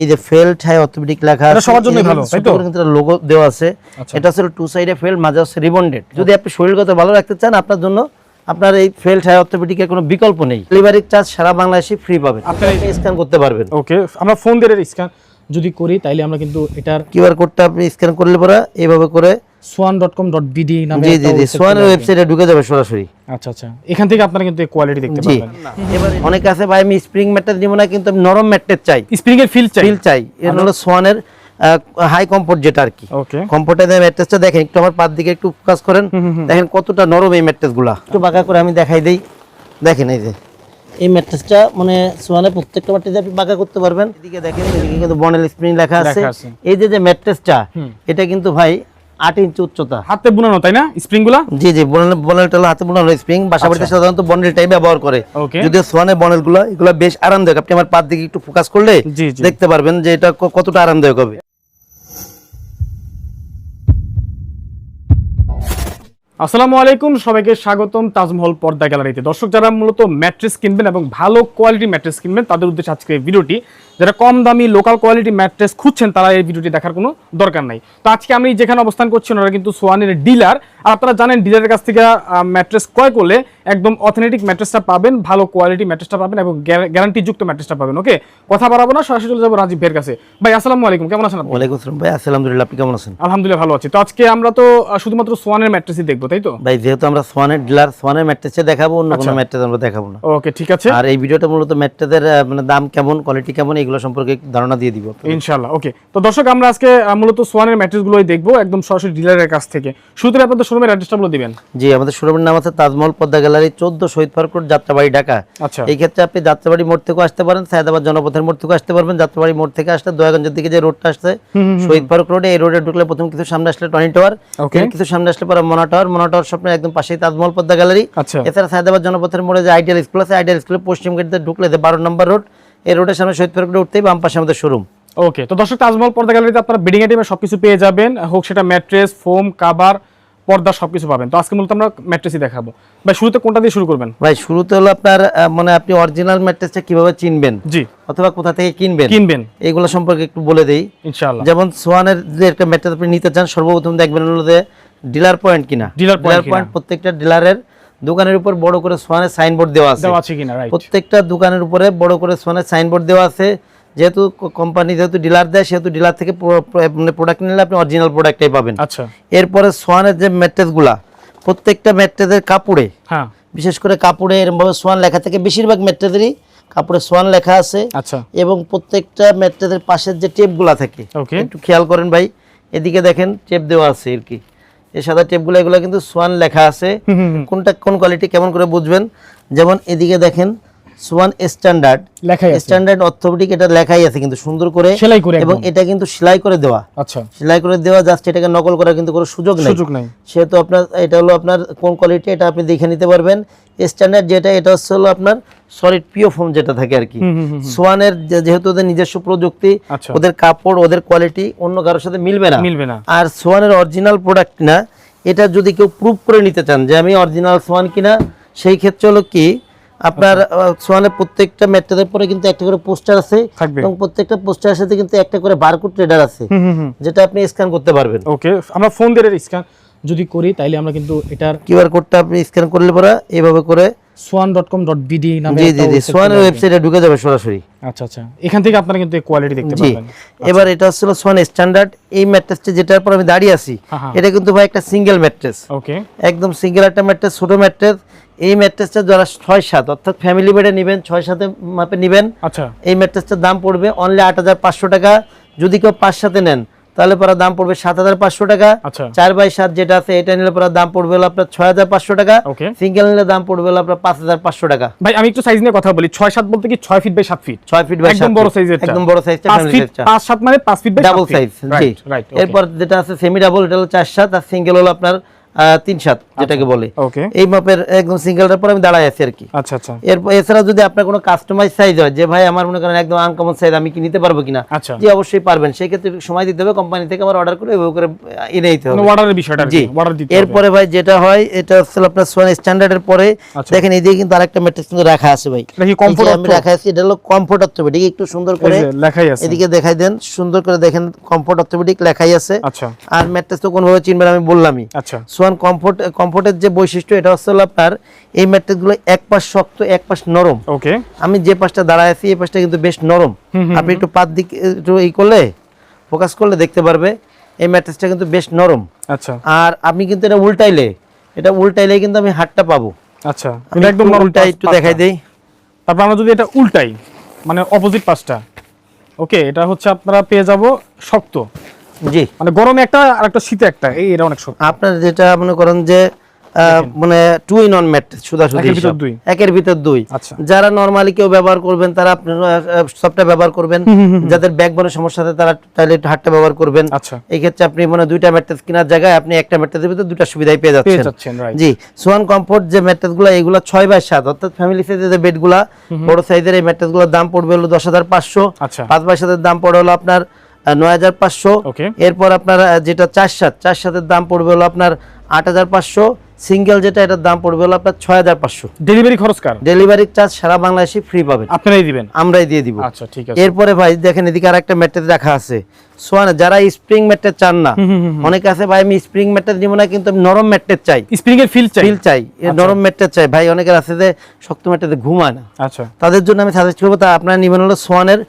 এই যে অর্থোপেডিক লেখা আছে সবার জন্যই এই ভালো, তাই তো? কিন্তু লোগো দেওয়া আছে। আচ্ছা। এটা হচ্ছে টু সাইডে মাঝে হচ্ছে রিবন্ডেড। যদি আপনি শরীরগত ভালো রাখতে চান আপনার জন্য আপনার এই কোনো বিকল্প নেই। ডেলিভারি চার্জ সারা বাংলাদেশে ফ্রি পাবেন। আপনার স্ক্যান করতে পারবেন। ওকে আমরা ফোন দিয়ে স্ক্যান যদি করি তাইলে আমরা কিন্তু এটার কিউআর কোডটা আপনি স্ক্যান করলে পরে এইভাবে করে বিডি নামে জি জি সোয়ানের ওয়েবসাইটে ঢুকে যাবে সরাসরি। আচ্ছা আচ্ছা। এখান থেকে আপনারা কিন্তু কোয়ালিটি দেখতে পাবেন এবার অনেকে আছে ভাই আমি স্প্রিং ম্যাটটা দিব না কিন্তু আমি নরম ম্যাট্রেস চাই। স্প্রিং এর ফিল চাই। ফিল চাই। এর হলো সোয়ানের হাই কমফোর্ট যেটা আর কি। ওকে কমফোর্টে দেয় ম্যাট্রেসটা দেখেন একটু আমার পার দিকে একটু ফোকাস করেন। দেখেন কতটা নরম এই ম্যাট্রেসগুলা একটু বাঁকা করে আমি দেখাই দেই। দেখেন এই যে। এই ম্যাট্রেসটা মানে সোয়ানে প্রত্যেকটা ম্যাট্রেসে আপনি বাঁকা করতে পারবেন। এদিকে দেখেন এদিকে কিন্তু বনেল স্প্রিং লেখা আছে। এই যে যে ম্যাট্রেসটা এটা কিন্তু ভাই আট ইঞ্চি উচ্চতা। হাতে বুনানো তাই না? স্প্রিংগুলা জি জি বনেল বনেলটা হলো হাতে বোনানো স্প্রিং। বাসা বাড়িতে সাধারণত বনেলটাই ব্যবহার করে। যদিও সোয়ানের বনেলগুলো এগুলো বেশ আরামদায়ক। আপনি আমার দিকে একটু ফোকাস করলে দেখতে পারবেন যে এটা কতটা আরামদায়ক হবে। আসসালামু আলাইকুম সবাইকে স্বাগতম তাজমহল পর্দা গ্যালারিতে। দর্শক যারা মূলত ম্যাট্রেস কিনবেন এবং ভালো কোয়ালিটি ম্যাট্রেস কিনবেন তাদের উদ্দেশ্যে আজকে ভিডিওটি যারা কম দামি লোকাল কোয়ালিটি ম্যাট্রেস খুঁজছেন তারা এই ভিডিওটি দেখার কোনো দরকার নাই। তো আজকে আমি যেখানে অবস্থান করছি ওনারা কিন্তু সোয়ানের ডিলার আর আপনারা জানেন ডিলারের কাছ থেকে ম্যাট্রেস ক্রয় করলে একদম অথেন্টিক ম্যাট্রেসটা পাবেন ভালো কোয়ালিটি ম্যাট্রেসটা পাবেন এবং গ্যারান্টি যুক্ত ম্যাট্রেসটা পাবেন ওকে কথা বাড়াবো না সরাসরি চলে যাব রাজীব ভাইয়ের কাছে। ভাই আসসালামু আলাইকুম কেমন আছেন আপনি? ওয়ালাইকুম আসসালাম ভাই আলহামদুলিল্লাহ আপনি কেমন আছেন? আলহামদুলিল্লাহ ভালো আছি। তো আজকে আমরা তো শুধুমাত্র সোয়ানের ম্যাট্রেসই দেখব তাই তো? ভাই যেহেতু আমরা সোয়ানের ডিলার সোয়ানের ম্যাট্রেসে দেখাবো অন্য আচ্ছা। কোনো ম্যাট্রেস আমরা দেখাবো না। ওকে ঠিক আছে। আর এই ভিডিওটা মূলত ম্যাট্রেসের মানে দাম কেমন কোয়ালিটি কেমন এগুলো সম্পর্কে ধারণা দিয়ে দিব। ইনশাল্লাহ ওকে তো দর্শক আমরা আজকে মূলত সোয়ানের ম্যাট্রেস গুলোই দেখব একদম সরাসরি ডিলারের কাছ থেকে। শুরুতে আপনাদের শোরুমের অ্যাড্রেসটা বলে দিবেন। জি আমাদের শোরুমের নাম আছে তাজমহল পদ্মা গ্যালারি চোদ্দ শহীদ পার্ক রোড যাত্রাবাড়ি ঢাকা। আচ্ছা। এই ক্ষেত্রে আপনি যাত্রাবাড়ি মোড় থেকেও আসতে পারেন সায়দাবাদ জনপথের মোড় থেকেও আসতে পারবেন। যাত্রাবাড়ি মোড় থেকে আসলে দয়াগঞ্জের দিকে যে রোডটা আসছে শহীদ পার্ক রোডে এই রোডে ঢুকলে প্রথম কিছু সামনে আসলে টনি টাওয়ার. কিছু সামনে আসলে পরে মনা টাওয়ার। মনা টাওয়ার স্বপ্নের একদম পাশেই তাজমহল পদ্মা গ্যালারি। আচ্ছা। এছাড়া সায়দাবাদ জনপথের মোড়ে যে আইডিয়াল স্কুল আছে আইডিয়াল স্কুলের পশ্চিম গেট ঢুকলে যে বারো নম্বর রোড এই রোডের সামনে শহীদ পার্ক উঠতেই বাম পাশে আমাদের শোরুম। ওকে তো দর্শক তাজমহল পর্দা গ্যালারিতে আপনারা বেডিং আইটেমে সবকিছু পেয়ে যাবেন। হোক সেটা ম্যাট্রেস ফোম কাভার পর্দা সবকিছু পাবেন। তো আজকে মূলত আমরা ম্যাট্রেসই দেখাবো। ভাই শুরুতে কোনটা দিয়ে শুরু করবেন? ভাই শুরুতে হলো আপনার মানে আপনি অরিজিনাল ম্যাট্রেসটা কীভাবে চিনবেন? জি। অথবা কোথা থেকে কিনবেন? কিনবেন। এগুলো সম্পর্কে একটু বলে দেই। ইনশাআল্লাহ। যেমন সোয়ানের যে একটা ম্যাট্রেস আপনি নিতে চান সর্বপ্রথম দেখবেন হলো যে ডিলার পয়েন্ট কিনা। ডিলার পয়েন্ট প্রত্যেকটা ডিলারের দোকানের উপর বড় করে সোয়ানের সাইনবোর্ড দেওয়া আছে। দেওয়া আছে কিনা রাইট প্রত্যেকটা দোকানের উপরে বড় করে সোয়ানের সাইনবোর্ড দেওয়া আছে। যেহেতু কোম্পানি যেহেতু ডিলার দেয় সেহেতু ডিলার থেকে মানে প্রোডাক্ট নিলে আপনি অরিজিনাল প্রোডাক্টটাই পাবেন। আচ্ছা। এরপরে সোয়ানের যে ম্যাট্রেসগুলা প্রত্যেকটা ম্যাট্রেসের কাপড়ে হ্যাঁ। বিশেষ করে কাপড়ে এরকমভাবে সোয়ান লেখা থাকে বেশিরভাগ ম্যাট্রেসেরই কাপড়ে সোয়ান লেখা আছে। আচ্ছা। এবং প্রত্যেকটা ম্যাট্রেসের পাশের যে টেপগুলা থাকে ওকে একটু খেয়াল করেন ভাই এদিকে দেখেন টেপ দেওয়া আছে আর কি। এই সাদা টেপগুলো এগুলো কিন্তু সোয়ান লেখা আছে। কোনটা কোন কোয়ালিটি কেমন করে বুঝবেন? যেমন এদিকে দেখেন সোয়ান স্ট্যান্ডার্ড লেখাই স্ট্যান্ডার্ড অর্থোপেডিক এটা লেখাই আছে কিন্তু সুন্দর করে সেলাই করে এবং এটা কিন্তু সেলাই করে দেওয়া। আচ্ছা। সেলাই করে দেওয়া জাস্ট এটাকে নকল করার কিন্তু কোনো সুযোগ নেই। সুযোগ নাই। সেহেতু আপনার এটা হলো আপনার কোন কোয়ালিটি এটা আপনি দেখে নিতে পারবেন। স্ট্যান্ডার্ড যেটা এটা হচ্ছে হলো আপনার সলিড পিও ফোম যেটা থাকে আর কি। সোয়ানের যেহেতু ওদের নিজস্ব প্রযুক্তি আচ্ছা। ওদের কাপড় ওদের কোয়ালিটি অন্য কারোর সাথে মিলবে না। মিলবে না। আর সোয়ানের অরিজিনাল প্রোডাক্ট না এটা যদি কেউ প্রুভ করে নিতে চান যে আমি অরিজিনাল সোয়ান কিনা সেই ক্ষেত্রে হলো কি আপনার আহ, সোয়ানের প্রত্যেকটা ম্যাট্রেসের পরে কিন্তু একটা করে পোস্টার আছে এবং প্রত্যেকটা পোস্টারের সাথে কিন্তু একটা করে বারকোড ট্রেডার আছে। যেটা আপনি স্ক্যান করতে পারবেন। ওকে আমরা ফোন দিয়ে স্ক্যান। যদি করি তাইলে আমরা কিন্তু এটার কিউআর কোডটা আপনি স্ক্যান করলে পরে এইভাবে করে Swan dot com dot BD নামে জি জি জি website সোয়ানের ওয়েবসাইটে ঢুকে যাবে সরাসরি। আচ্ছা আচ্ছা। এখান থেকে আপনারা কিন্তু কোয়ালিটি দেখতে জি। পাবেন এবার এটা হচ্ছিল সোয়ান স্ট্যান্ডার্ড। এই ম্যাট্রেসটা যেটার পর আমি দাঁড়িয়ে আছি হ্যাঁ, হ্যাঁ। এটা কিন্তু ভাই একটা সিঙ্গেল ম্যাট্রেস ওকে। একদম সিঙ্গেল একটা ম্যাট্রেস ছোট ম্যাট্রেস এই ম্যাট্রেসটা যারা ছয় সাত অর্থাৎ ফ্যামিলি বেডে নেবেন ছয় সাথে মাপে নেবেন। আচ্ছা। এই ম্যাট্রেসটার দাম পড়বে অনলি আট হাজার পাঁচশো টাকা। যদি কেউ পাঁচ সাথে নেন তাহলে পরে দাম পড়বে সাত হাজার পাঁচশো টাকা। আচ্ছা। চার বাই সাত যেটা আছে এটা নিলে পরে দাম পড়বে আপনার ছয় হাজার পাঁচশো টাকা। সিঙ্গেল নিলে দাম পড়বে আপনার পাঁচ হাজার পাঁচশো টাকা। ভাই আমি একটু সাইজ নিয়ে কথা বলি। ছয় সাত বলতে কি ছয় ফিট বাই সাত ফিট ছয় ফিট বাই একদম বড় সাইজের একদম বড় সাইজটা পাঁচ সাত মানে পাঁচ ফিট বাই ডাবল সাইজ জি। রাইট এরপর যেটা আছে সেমি ডাবল এটা হলো চার সাত আর সিঙ্গেল হলো আপনার তিন সাত যেটাকে বলে। এই মাপের একদম সিঙ্গেলটার পর আমি দাঁড়ায় আছি আর কি। আচ্ছা আচ্ছা। এরপর এছাড়া যদি আপনার কোনো কাস্টমাইজ সাইজ হয় যে ভাই আমার মনে করেন একদম আনকমন সাইজ আমি কি নিতে পারব কিনা? আচ্ছা। জি অবশ্যই পারবেন। সেই ক্ষেত্রে সময় দিতে হবে কোম্পানি থেকে আমার অর্ডার করে ওই করে এনে দিতে হবে। অর্ডারের বিষয়টা জি। এরপরে ভাই যেটা হয় এটা হচ্ছে আপনার সোয়ান স্ট্যান্ডার্ডের পরে আচ্ছা। দেখেন কিন্তু আরেকটা ম্যাট্রেস কিন্তু রাখা আছে ভাই। আমি রাখা আছে এটা হলো কমফোর্ট অর্থোপেডিক একটু সুন্দর করে লেখাই আছে। এদিকে দেখাই দেন সুন্দর করে দেখেন কমফোর্ট অর্থোপেডিক লেখাই আছে। আচ্ছা। আর ম্যাট্রেস তো কোনোভাবে চিনবেন আমি বললামই। আচ্ছা। সোয়ান কমফোর্ট কমফোর্টের যে বৈশিষ্ট্য এটা হচ্ছে হলো আপনার এই ম্যাট্রেসগুলো এক পাশ শক্ত এক পাশ নরম। ওকে আমি যে পাশটা দাঁড়ায় আছি এই পাশটা কিন্তু বেশ নরম। আপনি একটু পাত দিক একটু এই করলে ফোকাস করলে দেখতে পারবে এই ম্যাট্রেসটা কিন্তু বেশ নরম। আচ্ছা। আর আপনি কিন্তু এটা উল্টাইলে এটা উল্টাইলে কিন্তু আমি হাতটা পাবো। আচ্ছা আমি একদম একদম উল্টাই একটু দেখাই দেই। তারপর আমরা যদি এটা উল্টাই মানে অপোজিট পাশটা ওকে এটা হচ্ছে আপনারা পেয়ে যাব শক্ত। জি। মানে গরমে একটা আর একটা শীতে একটা এই এটা অনেক আপনার যেটা মনে করেন যে মানে টু ইন অন ম্যাট্রেস সুদা সুদি একের ভিতর দুই। আচ্ছা। যারা নরমালি কেউ ব্যবহার করবেন তারা আপনার সবটা ব্যবহার করবেন। যাদের সমস্যা আছে তারা তাহলে হাতটা ব্যবহার করবেন। আচ্ছা। এই ক্ষেত্রে আপনি মানে দুইটা ম্যাট্রেস কেনার জায়গায় আপনি একটা ম্যাট্রেসের ভিতরে দুটা সুবিধাই পেয়ে যাচ্ছেন। জি সোয়ান কমফোর্ট যে ম্যাট্রেসগুলো এগুলো ছয় বাই সাত অর্থাৎ ফ্যামিলি সাইজের যে বেডগুলা বড় সাইজের এই ম্যাট্রেসগুলোর দাম পড়বে হলো দশ হাজার পাঁচশো। আচ্ছা। পাঁচ বাই সাতের দাম পড়ে হলো আপনার নয় হাজার পাঁচশো। ওকে। এরপর আপনার যেটা চার সাত চার সাতের দাম পড়বে হলো আপনার আট হাজার পাঁচশো। সিঙ্গেল যেটা এটার দাম পড়বে হলো আপনার ছয় হাজার পাঁচশো। ডেলিভারি খরচ কার? ডেলিভারি চার্জ সারা বাংলাদেশে ফ্রি পাবেন। আপনারাই দিবেন? আমরাই দিয়ে দিব। আচ্ছা ঠিক আছে। এরপরে ভাই দেখেন এদিকে আর একটা ম্যাট্রেস রাখা আছে। সোয়ান যারা স্প্রিং ম্যাট্রেস চান না অনেকে আছে ভাই আমি স্প্রিং ম্যাট্রেস নিব না কিন্তু নরম ম্যাট্রেস চাই। স্প্রিং এর ফিল চাই? ফিল চাই। নরম ম্যাট্রেস চাই। ভাই অনেকের আছে যে শক্ত ম্যাট্রেসে ঘুমায় না। আচ্ছা। তাদের জন্য আমি সাজেস্ট করব তা আপনারা নিবেন হলো সোয়ানের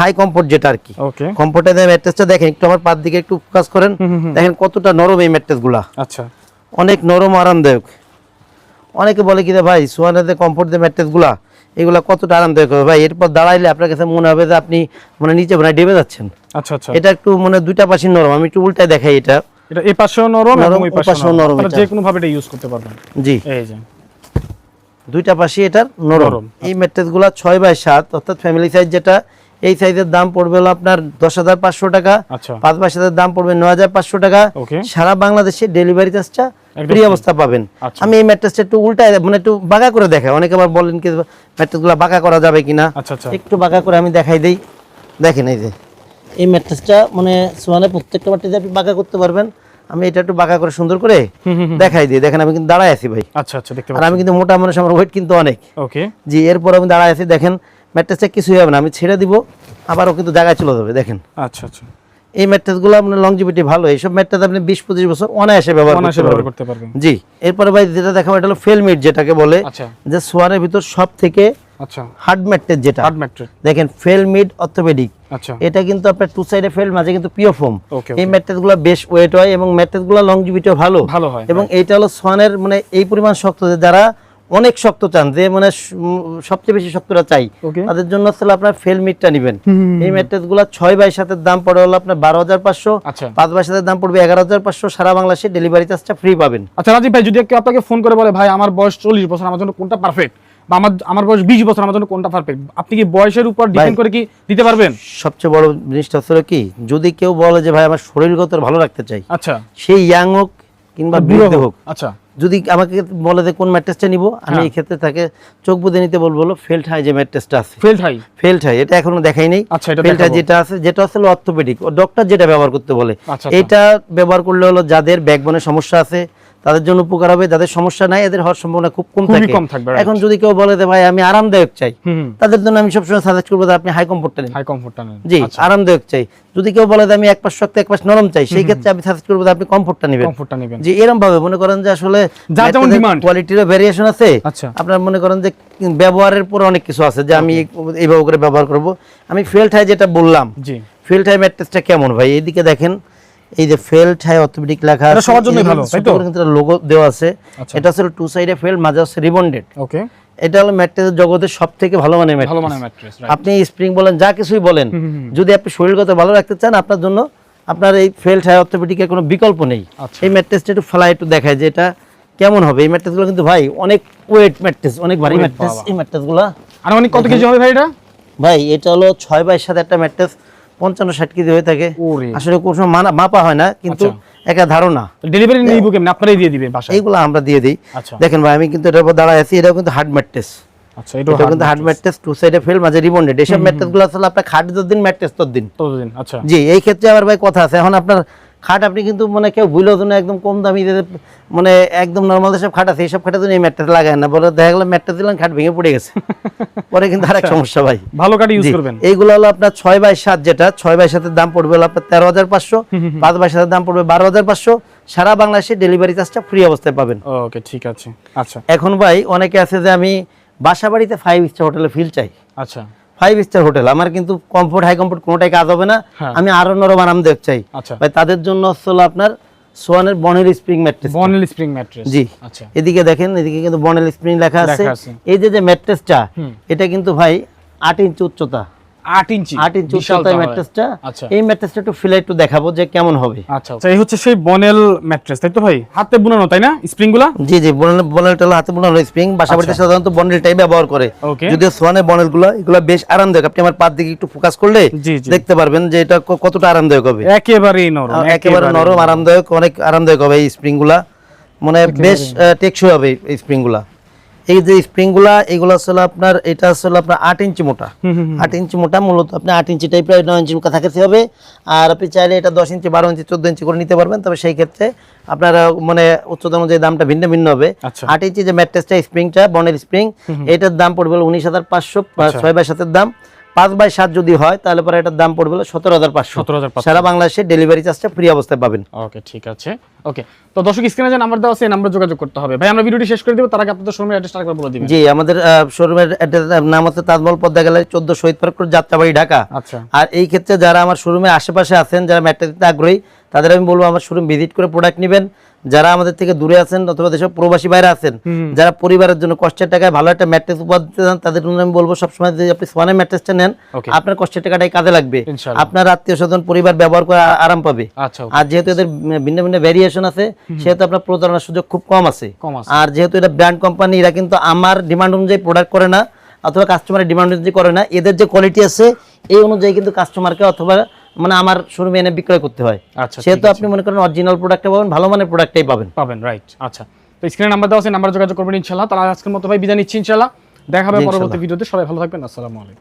হাই কমফোর্ট যেটা আর কি। কমফোর্টের ম্যাট্রেসটা দেখেন একটু আমার পাত দিকে একটু ফোকাস করেন দেখেন কতটা নরম এই ম্যাট্রেসগুলা। আচ্ছা। অনেক নরম আরামদায়ক। অনেকে বলে কি রে ভাই সোয়ানের যে কমফোর্ট যে ম্যাট্রেসগুলা এগুলা কতটা আরামদায়ক হবে? ভাই এরপর দাঁড়াইলে আপনার কাছে মনে হবে যে আপনি মানে নিচে মানে ডেবে যাচ্ছেন। আচ্ছা আচ্ছা। এটা একটু মানে দুইটা পাশে নরম আমি একটু উল্টায় দেখাই এটা। এটা এই পাশেও নরম এবং ওই পাশেও নরম। যে কোনো ভাবে এটা ইউজ করতে পারবেন। জি। এই যে। দুইটা পাশে এটার নরম। নরম। এই ম্যাট্রেসগুলা ছয় বাই সাত অর্থাৎ ফ্যামিলি সাইজ যেটা এই সাইজের দাম পড়বে হলো আপনার দশ হাজার পাঁচশো টাকা আচ্ছা। পাঁচ বাই সাতের দাম পড়বে নয় হাজার পাঁচশো টাকা। সারা বাংলাদেশে ডেলিভারি চার্জটা ফ্রি অবস্থা পাবেন। আচ্ছা। আমি এই ম্যাট্রেসটা একটু উল্টায় মানে একটু বাঁকা করে দেখাই। অনেকে আবার বলেন কি ম্যাট্রেসগুলো বাঁকা করা যাবে কিনা? আচ্ছা আচ্ছা। একটু বাঁকা করে আমি দেখাই দিই। দেখেন এই যে এই ম্যাট্রেসটা মানে সোয়ানে প্রত্যেকটা ম্যাট্রেসে আপনি বাঁকা করতে পারবেন। আমি এটা একটু বাঁকা করে সুন্দর করে দেখাই দিই। দেখেন আমি কিন্তু দাঁড়ায় আছি ভাই। আচ্ছা আচ্ছা দেখতে আর আমি কিন্তু মোটা মানুষ আমার ওয়েট কিন্তু অনেক। ওকে। জি এরপর আমি দাঁড়ায় আছি দেখেন ম্যাট্রেসটা কিছুই হবে না। আমি ছেড়ে দিব আবারও কিন্তু জায়গায় চলে যাবে দেখেন। আচ্ছা আচ্ছা। এই ম্যাট্রেসগুলো আপনার লংজিভিটি ভালো। এইসব ম্যাট্রেস আপনি বিশ পঁচিশ বছর অনায়াসে ব্যবহার করতে ব্যবহার পারবেন। করতে পারবেন। জি এরপরে ভাই যেটা দেখাবো এটা হলো ফেলমিট যেটাকে বলে। আচ্ছা। যে সোয়ানের ভিতর সব থেকে আচ্ছা। হার্ড ম্যাট্রেস যেটা। হার্ড ম্যাট্রিক দেখেন ফেলমিড অর্থোপেডিক এটা কিন্তু আপনার টু সাইডে ফেল মাঝে কিন্তু পিও ফোম এই ম্যাট্রেসগুলো বেশ ওয়েট হয় এবং ম্যাট্রেসগুলো লংজিভিটিও ভালো। ভালো হয় এবং এইটা হলো সোয়ানের মানে এই পরিমাণ শক্ত যে যারা অনেক শক্ত চান যে মানে সবচেয়ে বেশি শক্তটা চাই তাদের জন্য আসলে আপনার ফেলমিটটা নেবেন। এই ম্যাট্রেসগুলা ছয় বাই সাতের দাম পড়ে হলো আপনার বারো হাজার পাঁচশো আচ্ছা। পাঁচ বাই সাতের দাম পড়বে এগারো হাজার পাঁচশো সারা বাংলাদেশে ডেলিভারি চার্জটা ফ্রি পাবেন। আচ্ছা রাজীব ভাই যদি কেউ আপনাকে ফোন করে বলে ভাই আমার বয়স চল্লিশ বছর আমার জন্য কোনটা পারফেক্ট বা আমার আমার বয়স বিশ বছর আমার জন্য কোনটা পারফেক্ট আপনি কি বয়সের উপর ডিপেন্ড করে কি দিতে পারবেন? সবচেয়ে বড় জিনিসটা হচ্ছে কি যদি কেউ বলে যে ভাই আমার শরীরগত ভালো রাখতে চাই আচ্ছা। সেই ইয়াং হোক কিংবা বৃদ্ধ হোক আচ্ছা। যদি আমাকে বলে যে কোন ম্যাট্রেসটা নিব? আমি হ্যাঁ। এই ক্ষেত্রে তাকে চোখ বুঝে নিতে বলব হলো ফেল্ট হাই যে ম্যাট্রেসটা আছে ফেল্ড হাই ফেল্ট হাই এটা এখনও দেখাই নেই। আচ্ছা, এটা ফেল্ট হাই যেটা আছে যেটা আসলে অর্থোপেডিক ও ডক্টর যেটা ব্যবহার করতে বলে আচ্ছা, আচ্ছা। এটা ব্যবহার করলে হলো যাদের ব্যাকবোনের সমস্যা আছে তাদের জন্য উপকার হবে যাদের সমস্যা নাই এদের হওয়ার সম্ভাবনা খুব কম থাকে। কম থাকবে, এখন যদি কেউ বলে যে ভাই আমি আরামদায়ক চাই তাদের জন্য আমি সবসময় সাজেস্ট করব আপনি হাই কমফোর্টটা নিন। হাই কমফোর্টটা নেন। জি আরামদায়ক চাই। যদি কেউ বলে যে আমি এক পাশ শক্ত এক পাশ নরম চাই সেই ক্ষেত্রে আমি সাজেস্ট করব আপনি কমফোর্টটা নেবেন। কমফোর্টটা নেবেন। যে এরকম ভাবে মনে করেন যে আসলে যার যেমন demand। কোয়ালিটিরও ভেরিয়েশন আছে। আচ্ছা। আপনার মনে করেন যে ব্যবহারের পর অনেক কিছু আছে যে আমি এইভাবে করে ব্যবহার করব। আমি ফেল্ট হাই যেটা বললাম জি। ফেল্ট হাই ম্যাট্রেসটা কেমন ভাই? এইদিকে দেখেন এই যে ফেল্ট হাই অর্থোপেডিক লেখা আছে সবার জন্যই এই যে ভালো, তাই তো? কিন্তু লোগো দেওয়া আছে। আচ্ছা। এটা আসলে টু সাইডে ফেল মাঝে হচ্ছে রিবন্ডেড। ওকে। এটা হলো ম্যাট্রেসের জগতের সব থেকে ভালো মানের ভালো ম্যাট্রেস মানের ম্যাট্রেস আপনি স্প্রিং বলেন যা কিছুই বলেন যদি আপনি শরীরগত ভালো রাখতে চান আপনার জন্য আপনার এই ফেল্ট হাই অর্থোপেডিকের কোনো বিকল্প নেই। আচ্ছা। এই ম্যাট্রেসটা একটু ফেলা একটু দেখায় যে এটা কেমন হবে। এই ম্যাট্রেসগুলো কিন্তু ভাই অনেক ওয়েট ম্যাট্রেস অনেক ভারী ম্যাট্রেস। এই ম্যাট্রেসগুলো আর অনেক কত কেজি হবে ভাই এটা? ভাই এটা হলো ছয় বাই সাত একটা ম্যাট্রেস। পঞ্চান্ন ষাট কেজি হয়ে থাকে। আসলে কোনো মাপা হয় না কিন্তু আচ্ছা। একটা ধারণা। ডেলিভারি নিব কেমন? আপনারাই দিয়ে দিবেন বাসায়? এইগুলো আমরা দিয়ে দিই। আচ্ছা। দেখেন ভাই আমি কিন্তু এটার উপর দাঁড়ায় আছি এটাও কিন্তু হার্ড ম্যাট্রেস আচ্ছা এটা কিন্তু হার্ড ম্যাট্রেস টু সাইডে ফেল মাঝে রিবন্ডেড এইসব ম্যাট্রেসগুলো আসলে আপনার খাট দিন ম্যাট্রেস ততদিন আচ্ছা। জি এই ক্ষেত্রে আবার ভাই কথা আছে এখন আপনার খাট আপনি কিন্তু মানে কেউ ভুলেও তো না একদম কম দামি মানে একদম নর্মাল যেসব খাট আছে এইসব খাটে তো এই ম্যাট্রেস লাগায় না। বলে দেখা গেলো ম্যাট্রেস দিলেন খাট ভেঙে পড়ে গেছে। পরে কিন্তু আরেক সমস্যা ভাই। ভালো কাঠ ইউজ করবেন। এইগুলো হলো আপনার ছয় বাই সাত যেটা ছয় বাই সাতের দাম পড়বে হলো আপনার তেরো হাজার পাঁচশো পাঁচ বাই সাতের দাম পড়বে বারো হাজার পাঁচশো। সারা বাংলাদেশে ডেলিভারি চার্জটা ফ্রি অবস্থায় পাবেন। ওকে ঠিক আছে। আচ্ছা। এখন ভাই অনেকে আছে যে আমি বাসা বাড়িতে ফাইভ স্টার হোটেলে ফিল চাই। আচ্ছা। ফাইভ স্টার হোটেল আমার কিন্তু কমফোর্ট হাই কমফোর্ট কোনোটাই কাজ হবে না। হ্যাঁ। আমি আরও নরম আরাম দেখতে চাই। আচ্ছা। ভাই তাদের জন্য হচ্ছে হলো আপনার সোয়ানের Bonnell spring mattress Bonnell spring mattress জি। আচ্ছা। এদিকে দেখেন এদিকে কিন্তু বনেল স্প্রিং লেখা আছে। এই যে যে ম্যাট্রেসটা। এটা কিন্তু ভাই আট ইঞ্চি উচ্চতা। আট ইঞ্চি আট ইঞ্চি উচ্চতায় ম্যাট্রেসটা আচ্ছা। এই ম্যাট্রেসটা একটু ফিলে একটু দেখাবো যে কেমন হবে। আচ্ছা আচ্ছা, এই হচ্ছে সেই বনেল ম্যাট্রেস তাই তো ভাই? হাতে বুনানো তাই না? স্প্রিংগুলা জি জি বনেল বনেলটা হলো হাতে বোনানো স্প্রিং বাসা সাধারণত বনেলটাই ব্যবহার করে। Okay. যদিও সোয়ানের বনেলগুলো এগুলো বেশ আরামদায়ক। আপনি আমার পাত দিকে একটু ফোকাস করলে জি জি। দেখতে পারবেন যে এটা কতটা আরামদায়ক হবে। একেবারেই নরম একেবারে নরম আরামদায়ক অনেক আরামদায়ক হবে এই স্প্রিংগুলা মানে বেশ টেকসই হবে এই- এই স্প্রিংগুলা এই যে স্প্রিংগুলা এগুলো আসলে আপনার এটা আসলে আপনার আট ইঞ্চি মোটা। আট ইঞ্চি মোটা মূলত আপনি আট ইঞ্চি টাইপের নয় ইঞ্চি থাকতে হবে আর আপনি চাইলে এটা দশ ইঞ্চি বারো ইঞ্চি চোদ্দ ইঞ্চি করে নিতে পারবেন। তবে সেই ক্ষেত্রে আপনার মানে উচ্চতা অনুযায়ী দামটা ভিন্ন ভিন্ন হবে। আচ্ছা। আট ইঞ্চি যে ম্যাট্রেসটা স্প্রিংটা বনের স্প্রিং এটার দাম পড়বে উনিশ হাজার পাঁচশো আচ্ছা। ছয় বাই সাতের দাম। পাঁচ বাই সাত যদি হয় তাহলে পরে এটার দাম পড়বে সতেরো হাজার পাঁচশো। সতেরো হাজার পাঁচশো। সারা বাংলাদেশে ডেলিভারি চার্জটা ফ্রি অবস্থায় পাবেন। ওকে ঠিক আছে। ওকে তো দর্শক স্ক্রিনে যে নাম্বার দেওয়া আছে এই নাম্বারে যোগাযোগ করতে হবে। ভাই আমরা ভিডিওটি শেষ করে দেবো তার আগে আপনাদের শোরুমের অ্যাড্রেসটা একবার বলে দিবেন। জি আমাদের শোরুমের নাম হচ্ছে তাজমহল পদ্মা গ্যালারি চোদ্দ শহীদ পার্ক রোড, যাত্রাবাড়ি ঢাকা। আচ্ছা। আর এই ক্ষেত্রে যারা আমার শোরুমের আশেপাশে আছেন যারা ম্যাট্রেস দিতে আগ্রহী তাদের আমি বলব আমার শোরুম ভিজিট করে প্রোডাক্ট নেবেন। যারা আমাদের থেকে দূরে আছেন অথবা যেসব প্রবাসী বাইরে আছেন যারা পরিবারের জন্য কষ্টের টাকায় ভালো একটা ম্যাট্রেস উপহার দিতে চান তাদের জন্য আমি বলব সবসময় যে আপনি সোয়ানের ম্যাট্রেসটা নেন আপনার কষ্টের টাকাটাই কাজে লাগবে। আপনার আত্মীয় স্বজন পরিবার ব্যবহার করে আরাম পাবে। আচ্ছা আর যেহেতু এদের ভিন্ন ভিন্ন ভ্যারিয়েশন আছে সেহেতু আপনার প্রতারণার সুযোগ খুব কম আছে। কম আছে। আর যেহেতু এটা ব্র্যান্ড কোম্পানি এরা কিন্তু আমার ডিমান্ড অনুযায়ী প্রোডাক্ট করে না অথবা কাস্টমারের ডিমান্ড অনুযায়ী করে না এদের যে কোয়ালিটি আছে এই অনুযায়ী কিন্তু কাস্টমারকে অথবা মানে আমার শোরুমে এনে বিক্রয় করতে হয়। আচ্ছা সেহেতু আপনি মনে করেন অরিজিনাল প্রোডাক্টটা পাবেন ভালো মানের প্রোডাক্টটাই পাবেন। পাবেন রাইট আচ্ছা। তো স্ক্রিনে নাম্বার দেওয়া আছে নাম্বার যোগাযোগ করবেন ইনশাল্লাহ তাহলে আজকের মতো ভাই বিদায় নিচ্ছি ইনশাল্লাহ দেখা হবে পরবর্তী। ভিডিওতে। সবাই ভালো থাকবেন আসসালামু আলাইকুম।